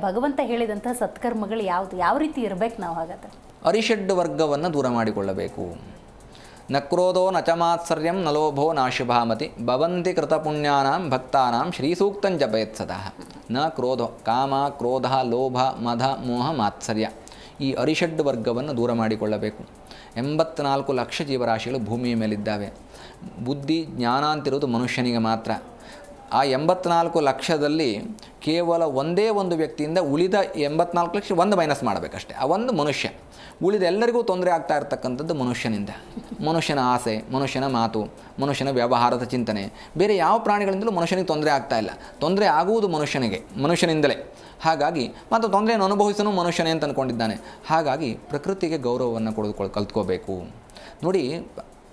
ಭಗವಂತ ಹೇಳಿದಂತಹ ಸತ್ಕರ್ಮಗಳು ಯಾವುದು? ಯಾವ ರೀತಿ ಇರಬೇಕು ನಾವು ಹಾಗಾದ್ರೆ? ಅರಿಷಡ್ ವರ್ಗವನ್ನು ದೂರ ಮಾಡಿಕೊಳ್ಳಬೇಕು. ನ ಕ್ರೋಧೋ ನ ಚಮಾತ್ಸರ್ಯಂ ಮಾತ್ಸರ್ಯಂ ನ ಲೋಭೋ ನಾಶುಭಾಮತಿ ಭವಂತಿ ಕೃತಪುಣ್ಯಾನಾಂ ಭಕ್ತಾನಾಂ ಶ್ರೀಸೂಕ್ತಂ ಜಪಯತ್ ಸದಾ ನ ಕ್ರೋಧ, ಕಾಮ, ಕ್ರೋಧ, ಲೋಭ ಮಧ ಮೋಹ, ಮಾತ್ಸರ್ಯ ಈ ಅರಿಷಡ್ ವರ್ಗವನ್ನು ದೂರ ಮಾಡಿಕೊಳ್ಳಬೇಕು. ಎಂಬತ್ನಾಲ್ಕು ಲಕ್ಷ ಜೀವರಾಶಿಗಳು ಭೂಮಿಯ ಮೇಲಿದ್ದಾವೆ. ಬುದ್ಧಿ ಜ್ಞಾನ ಅಂತಿರೋದು ಮನುಷ್ಯನಿಗೆ ಮಾತ್ರ. ಆ ಎಂಬತ್ನಾಲ್ಕು ಲಕ್ಷದಲ್ಲಿ ಕೇವಲ ಒಂದೇ ಒಂದು ವ್ಯಕ್ತಿಯಿಂದ ಉಳಿದ ಎಂಬತ್ನಾಲ್ಕು ಲಕ್ಷ ಒಂದು ಮೈನಸ್ ಮಾಡಬೇಕಷ್ಟೆ. ಆ ಒಂದು ಮನುಷ್ಯ, ಉಳಿದ ಎಲ್ಲರಿಗೂ ತೊಂದರೆ ಆಗ್ತಾ ಇರತಕ್ಕಂಥದ್ದು ಮನುಷ್ಯನಿಂದ. ಮನುಷ್ಯನ ಆಸೆ, ಮನುಷ್ಯನ ಮಾತು, ಮನುಷ್ಯನ ವ್ಯವಹಾರದ ಚಿಂತನೆ, ಬೇರೆ ಯಾವ ಪ್ರಾಣಿಗಳಿಂದಲೂ ಮನುಷ್ಯನಿಗೆ ತೊಂದರೆ ಆಗ್ತಾ ಇಲ್ಲ. ತೊಂದರೆ ಆಗುವುದು ಮನುಷ್ಯನಿಗೆ, ಮನುಷ್ಯನಿಂದಲೇ. ಹಾಗಾಗಿ, ಮತ್ತು ತೊಂದರೆಯನ್ನು ಅನುಭವಿಸನು ಮನುಷ್ಯನೇ ಅಂತ ಅಂದ್ಕೊಂಡಿದ್ದಾನೆ ಹಾಗಾಗಿ ಪ್ರಕೃತಿಗೆ ಗೌರವವನ್ನು ಕೊಡೋದು ಕಲ್ತ್ಕೋಬೇಕು. ನೋಡಿ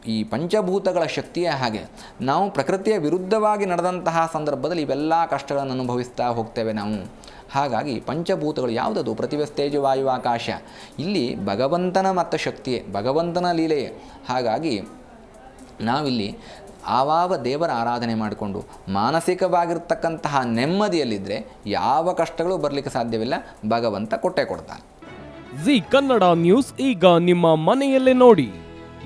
ಈ ಪಂಚಭೂತಗಳ ಶಕ್ತಿಯೇ ಹಾಗೆ ನಾವು ಪ್ರಕೃತಿಯ ವಿರುದ್ಧವಾಗಿ ನಡೆದಂತಹ ಸಂದರ್ಭದಲ್ಲಿ ಇವೆಲ್ಲ ಕಷ್ಟಗಳನ್ನು ಅನುಭವಿಸ್ತಾ ಹೋಗ್ತೇವೆ ನಾವು. ಹಾಗಾಗಿ ಪಂಚಭೂತಗಳು ಯಾವುದದು? ಪ್ರತಿಭೆ, ತೇಜು, ವಾಯು, ಆಕಾಶ. ಇಲ್ಲಿ ಭಗವಂತನ ಮತ್ತು ಶಕ್ತಿಯೇ, ಭಗವಂತನ ಲೀಲೆಯೇ. ಹಾಗಾಗಿ ನಾವಿಲ್ಲಿ ಆವಾವ ದೇವರ ಆರಾಧನೆ ಮಾಡಿಕೊಂಡು ಮಾನಸಿಕವಾಗಿರ್ತಕ್ಕಂತಹ ನೆಮ್ಮದಿಯಲ್ಲಿದ್ದರೆ ಯಾವ ಕಷ್ಟಗಳು ಬರಲಿಕ್ಕೆ ಸಾಧ್ಯವಿಲ್ಲ? ಭಗವಂತ ಕೊಟ್ಟೆ ಕೊಡ್ತಾನೆ. ಜಿ ಕನ್ನಡ ನ್ಯೂಸ್ ಈಗ ನಿಮ್ಮ ಮನೆಯಲ್ಲೇ ನೋಡಿ.